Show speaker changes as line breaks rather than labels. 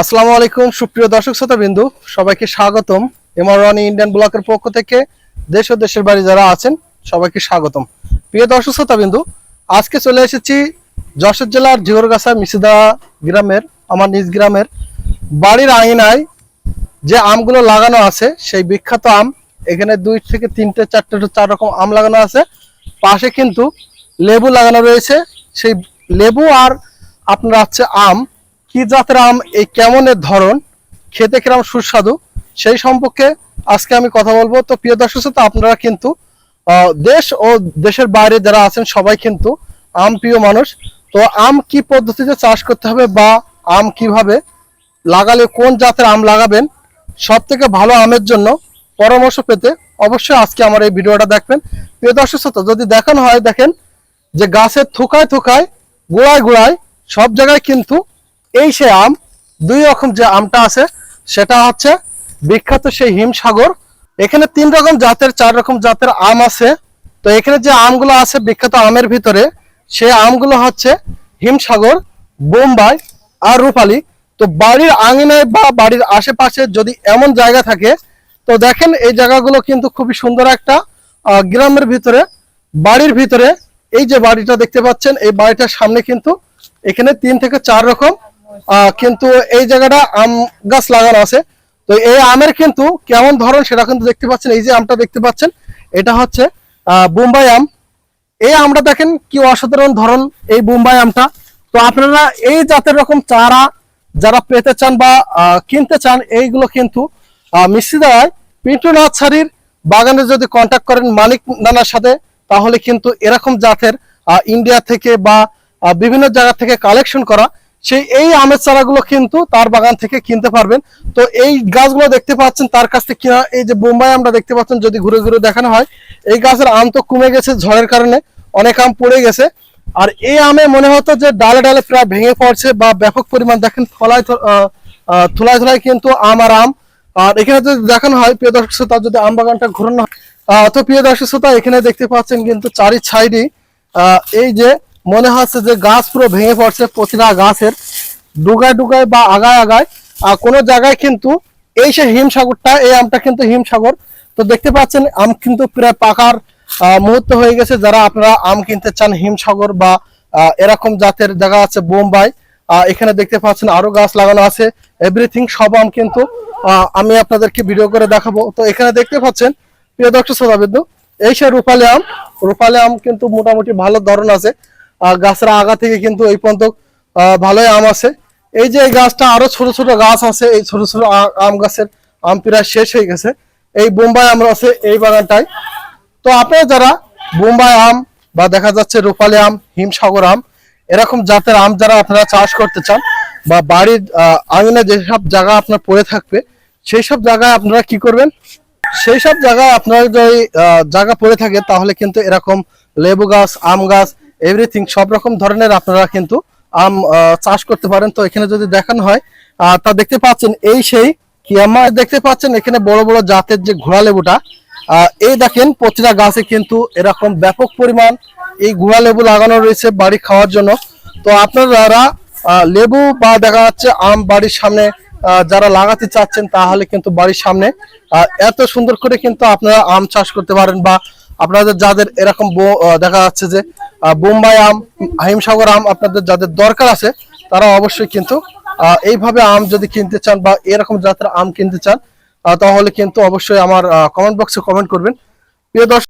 আসসালামু আলাইকুম, সুপ্রিয় দর্শক শ্রোতা বিন্দু সবাইকে স্বাগতম। এমআরওয়ানি ইন্ডিয়ান ব্লকের পক্ষ থেকে দেশ ও দেশের বাড়ি যারা আছেন, সবাইকে স্বাগতম। প্রিয় দর্শক শ্রোতা বিন্দু আজকে চলে এসেছি যশোর জেলার জিগরগাছা মিসিদা গ্রামের, আমার নিজ গ্রামের বাড়ির আঙিনায় যে আমগুলো লাগানো আছে, সেই বিখ্যাত আম, এখানে দুই থেকে তিনটে, চারটে চার রকম আম লাগানো আছে। পাশে কিন্তু লেবু লাগানো রয়েছে। সেই লেবু আর আপনার হচ্ছে আম। কি জাতের আম, এই কেমনের ধরন, খেতে কিরম সুস্বাদু, সেই সম্পর্কে আজকে আমি কথা বলব। তো প্রিয় দর্শক শ্রোতা, আপনারা কিন্তু দেশ ও দেশের বাইরে যারা আছেন, সবাই কিন্তু আম প্রিয় মানুষ। তো আম কি পদ্ধতিতে চাষ করতে হবে বা আম কীভাবে লাগালে, কোন জাতের আম লাগাবেন সব থেকে ভালো আমের জন্য পরামর্শ পেতে অবশ্যই আজকে আমার এই ভিডিওটা দেখবেন। প্রিয় দর্শক শ্রোতা, যদি দেখানো হয়, দেখেন যে গাছের থোকায় থোকায়, গোড়ায় গোড়ায় সব জায়গায় কিন্তু এই সে আম, দুই রকম যে আমটা আছে, সেটা হচ্ছে বিখ্যাত সেই হিমসাগর। এখানে তিন রকম জাতের, চার রকম জাতের আম আছে। তো এখানে যে আমগুলো আছে বিখ্যাত আমের ভিতরে, সে আমগুলো হচ্ছে হিমসাগর, বোম্বাই আর রূপালী। তো বাড়ির আঙিনায় বা বাড়ির আশেপাশে যদি এমন জায়গা থাকে, তো দেখেন এই জায়গাগুলো কিন্তু খুবই সুন্দর একটা গ্রামের ভিতরে, বাড়ির ভিতরে। এই যে বাড়িটা দেখতে পাচ্ছেন, এই বাড়িটার সামনে কিন্তু এখানে তিন থেকে চার রকম কিন্তু এই জায়গাটা আম গাছ লাগানো আছে। তো এই আমের কিন্তু কেমন ধরন সেটা কিন্তু দেখতে পাচ্ছেন। এই যে আমটা দেখতে পাচ্ছেন, এটা হচ্ছে বোম্বাই আম। এই আমটা দেখেন কি অসাধারণ ধরন এই বোম্বাই আমটা। তো আপনারা এই জাতের রকম চারা যারা পেতে চান বা কিনতে চান, এইগুলো কিন্তু দেওয়ায় পিন্টু নার্সারির বাগানে যদি কন্ট্যাক্ট করেন মালিক নানার সাথে, তাহলে কিন্তু এরকম জাতের ইন্ডিয়া থেকে বা বিভিন্ন জায়গা থেকে কালেকশন করা সেই এই আমের চারাগুলো কিন্তু তার বাগান থেকে কিনতে পারবেন। তো এই গাছগুলো দেখতে পাচ্ছেন, তার কাছ থেকে কিনা, এই যে বোম্বাই আমরা দেখতে পাচ্ছেন, যদি ঘুরে ঘুরে দেখানো হয়, এই গাছের আম তো কমে গেছে ঝড়ের কারণে, অনেক আম পড়ে গেছে। আর এই আমে মনে হতো যে ডালে ডালে প্রায় ভেঙে পড়ছে বা ব্যাপক পরিমাণ, দেখেন ফলায় থুলায় থুলায় কিন্তু আম আর আম। আর এখানে যদি দেখানো হয়, প্রিয় দর্শক শ্রোতা, যদি আম বাগানটা ঘোরানো হয় তো প্রিয় দর্শক শ্রোতা, এখানে দেখতে পাচ্ছেন কিন্তু চারি সাইডই এই যে মনে হচ্ছে যে গাছ পুরো ভেঙে পড়ছে প্রতিটা গাছের, ডুগায় ডুগায় বা আগায় আগায়। আর কোনো জায়গায় কিন্তু এই সে হিমসাগরটা, এই আমটা কিন্তু হিমসাগর। তো দেখতে পাচ্ছেন, আম কিন্তু প্রায় পাকার মুহূর্ত হয়ে গেছে। যারা আপনারা আম কিনতে চান হিমসাগর বা এরকম জাতের জায়গা আছে বোম্বাই এখানে দেখতে পাচ্ছেন আরও গাছ লাগানো আছে। এভরিথিং সব আম কিন্তু আমি আপনাদেরকে ভিডিও করে দেখাবো। তো এখানে দেখতে পাচ্ছেন, প্রিয় দর্শক শ্রোতা বিন্দু, এই সে রূপালী আম রূপালী আম কিন্তু মোটামুটি ভালো ধরন আছে। গাছের আগা থেকে কিন্তু এই পর্যন্ত ভালোই আম আছে। এই যে এই গাছটা আরও ছোট ছোট গাছ আছে, এই ছোট ছোট আম গাছের, আম প্রায় শেষ হয়ে গেছে। এই বোম্বাই আম আছে এই বাগানটায়। তো আপনারা যারা বোম্বাই আম বা দেখা যাচ্ছে রূপালী আম, হিমসাগর আম, এরকম জাতের আম যারা আপনারা চাষ করতে চান বা বাড়ির আঙিনে যেসব জায়গা আপনার পড়ে থাকবে সেই সব জায়গায় আপনারা কি করবেন? সেই সব জায়গায় আপনার যদি জায়গা পড়ে থাকে, তাহলে কিন্তু এরকম লেবু গাছ, আম গাছ এভরিথিং, সব রকম ধরনের আপনারা কিন্তু আম চাষ করতে পারেন। তো এখানে যদি দেখানো হয় তা দেখতে পাচ্ছেন, এই সেই কিয়ামা দেখতে পাচ্ছেন, এখানে বড় বড় জাতের যে ঘোড়া লেবুটা। এই দেখেন, প্রতিটা গাছে কিন্তু এরকম ব্যাপক পরিমাণ এই ঘোড়া লেবু লাগানো রয়েছে বাড়ি খাওয়ার জন্য। তো আপনারা লেবু বা দেখা যাচ্ছে আম বাড়ির সামনে যারা লাগাতে চাচ্ছেন, তাহলে কিন্তু বাড়ির সামনে এত সুন্দর করে কিন্তু আপনারা আম চাষ করতে পারেন বা আপনাদের যাদের এরকম দেখা যাচ্ছে যে বোম্বাই আম, হিমসাগর আম আপনাদের যাদের দরকার আছে, তারা অবশ্যই কিন্তু এইভাবে আম যদি কিনতে চান বা এরকম যাত্রা আম কিনতে চান তাহলে কিন্তু অবশ্যই আমার কমেন্ট বক্সে কমেন্ট করবেন। প্রিয় দর্শক